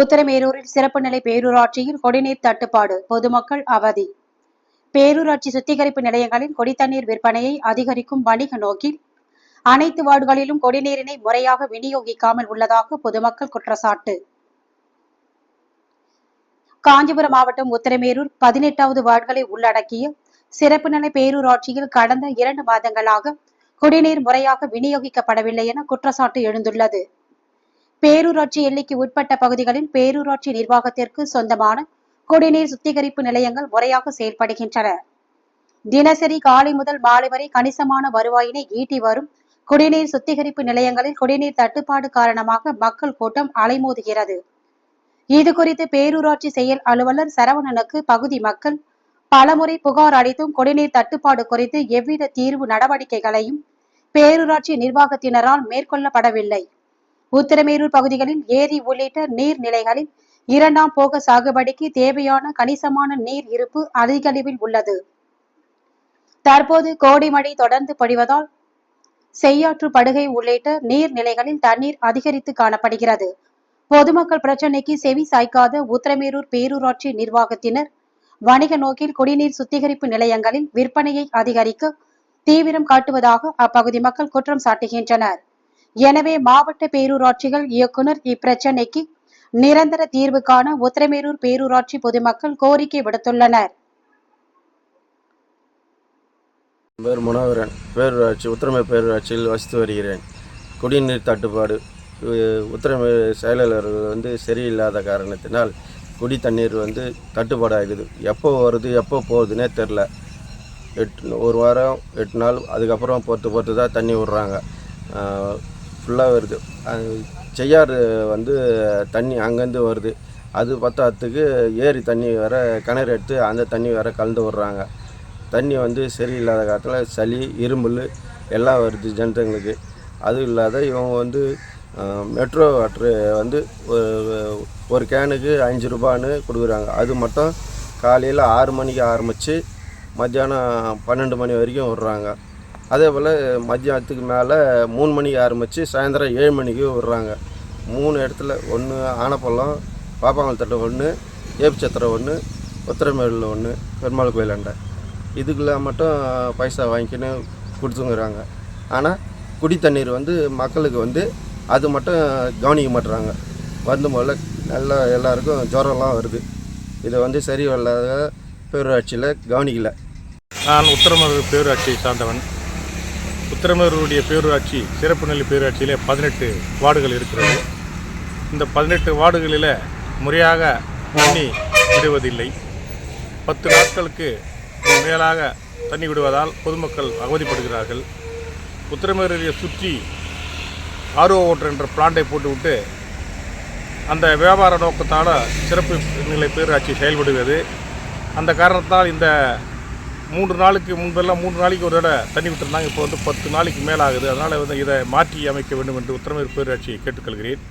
உத்தரமேரூரில் சிறப்பு நிலை பேரூராட்சியில் குடிநீர் தட்டுப்பாடு பொதுமக்கள் அவதி. பேரூராட்சி சுத்திகரிப்பு நிலையங்களில் குடித்தண்ணீர் விற்பனையை அதிகரிக்கும் வணிக நோக்கில் அனைத்து வார்டுகளிலும் குடிநீரினை முறையாக விநியோகிக்காமல் உள்ளதாக பொதுமக்கள் குற்றச்சாட்டு. காஞ்சிபுரம் மாவட்டம் உத்தரமேரூர் பதினெட்டாவது வார்டுகளை உள்ளடக்கிய சிறப்பு நிலை பேரூராட்சியில் கடந்த இரண்டு மாதங்களாக குடிநீர் முறையாக விநியோகிக்கப்படவில்லை என குற்றச்சாட்டு எழுந்துள்ளது. பேரூராட்சி எல்லைக்கு உட்பட்ட பகுதிகளில் பேரூராட்சி நிர்வாகத்திற்கு சொந்தமான குடிநீர் சுத்திகரிப்பு நிலையங்கள் முறையாக செயல்படுகின்றன. தினசரி காலை முதல் மாலை வரை கணிசமான வருவாயினை ஈட்டி வரும் குடிநீர் சுத்திகரிப்பு நிலையங்களில் குடிநீர் தட்டுப்பாடு காரணமாக மக்கள் கூட்டம் அலைமோதுகிறது. இது குறித்து பேரூராட்சி செயல் அலுவலர் சரவணனுக்கு பகுதி மக்கள் பலமுறை புகார் அளித்தும் குடிநீர் தட்டுப்பாடு குறித்து எவ்வித தீர்வு நடவடிக்கைகளையும் பேரூராட்சி நிர்வாகத்தினரால் மேற்கொள்ளப்படவில்லை. உத்திரமேரூர் பகுதிகளில் ஏரி உள்ளிட்ட நீர்நிலைகளில் இரண்டாம் போக சாகுபடிக்கு தேவையான கணிசமான நீர் இருப்பு அதிகளவில் உள்ளது. தற்போது கோடை மழை தொடர்ந்து பொழிவதால் செய்யாற்று படுகை உள்ளிட்ட நீர்நிலைகளில் தண்ணீர் அதிகரித்து காணப்படுகிறது. பொதுமக்கள் பிரச்சினைக்கு செவி சாய்க்காத உத்திரமேரூர் பேரூராட்சி நிர்வாகத்தினர் வணிக நோக்கில் குடிநீர் சுத்திகரிப்பு நிலையங்களில் விற்பனையை அதிகரிக்க தீவிரம் காட்டுவதாக அப்பகுதி மக்கள் குற்றம் சாட்டுகின்றனர். எனவே மாவட்ட பேரூராட்சிகள் இயக்குனர் இப்பிரச்சினைக்கு நிரந்தர தீர்வு காண உத்திரமேரூர் பேரூராட்சி பொதுமக்கள் கோரிக்கை விடுத்துள்ளனர். பேர் மனோகரன் பேரூராட்சி உத்திரமே பேரூராட்சியில் வசித்து வருகிறேன். குடிநீர் தட்டுப்பாடு உ- உத்திரமே வந்து சரியில்லாத காரணத்தினால் குடி தண்ணீர் வந்து தட்டுப்பாடாகுது. எப்போ வருது எப்போ போகுதுன்னே தெரில. எட்டு ஒரு வாரம் எட்டு நாள் அதுக்கப்புறம் பொறுத்து பொறுத்து தான் தண்ணி விட்றாங்க. ஃபுல்லாக வருது. அது செய்யாறு வந்து தண்ணி அங்கேருந்து வருது. அது பத்தாத்துக்கு ஏரி தண்ணி வேற கிணறு எடுத்து அந்த தண்ணி வேற கலந்து விட்றாங்க. தண்ணி வந்து சரியில்லாத காலத்தில் சளி இருமல் எல்லாம் வருது ஜனத்துங்களுக்கு அதுவும் இல்லாத இவங்க வந்து மெட்ரோ வாட்ரு வந்து ஒரு- ஒரு கேனுக்கு அஞ்சு ரூபான்னு கொடுக்குறாங்க. அது மட்டும் காலையில் ஆறு மணிக்கு ஆரம்பித்து மத்தியானம் பன்னெண்டு மணி வரைக்கும் விட்றாங்க. அதே போல் மதியானத்துக்கு மேலே மூணு மணிக்கு ஆரம்பித்து சாயந்தரம் ஏழு மணிக்கு விட்றாங்க. மூணு இடத்துல ஒன்று ஆனப்பள்ளம் பாப்பாங்கல்தட்டை ஒன்று ஏபிச்சத்திரம் ஒன்று உத்திரமேலில் ஒன்று பெருமாள் கோயிலாண்ட இதுக்குள்ள மட்டும் பைசா வாங்கிக்கின்னு கொடுத்துங்கிறாங்க ஆனால் குடி தண்ணீர் வந்து மக்களுக்கு வந்து அது மட்டும் கவனிக்க மாட்டுறாங்க வந்து முதல்ல நல்லா எல்லாருக்கும் ஜுரம்லாம் வருது. இதை வந்து சரி இல்லாத பேரூராட்சியில் கவனிக்கல. நான் உத்தரமேரூர் பேரூராட்சியை சார்ந்தவன். உத்தரமேரூருடைய பேரூராட்சி சிறப்பு நிலை பேரூராட்சியிலே பதினெட்டு வார்டுகள் இருக்கிறது. இந்த பதினெட்டு வார்டுகளில் முறையாக தண்ணி விடுவதில்லை. பத்து நாட்களுக்கு மேலாக தண்ணி விடுவதால் பொதுமக்கள் அவதிப்படுகிறார்கள். உத்தரமேரூரை சுற்றி ஆர்ஓ ஓட்டர் என்ற பிளான்ட்டை போட்டுவிட்டு அந்த வியாபார நோக்கத்தால் சிறப்பு நிலை பேரூராட்சி செயல்படுகிறது. அந்த காரணத்தால் இந்த மூன்று நாளுக்கு முன்பெல்லாம் மூன்று நாளைக்கு ஒரு தடவை தண்ணி விட்டுருந்தாங்க. இப்போ வந்து பத்து நாளைக்கு மேலாகுது. அதனால் வந்து இதை மாற்றி அமைக்க வேண்டும் என்று உத்தரமேறு பேராட்சியை கேட்டுக்கொள்கிறேன்.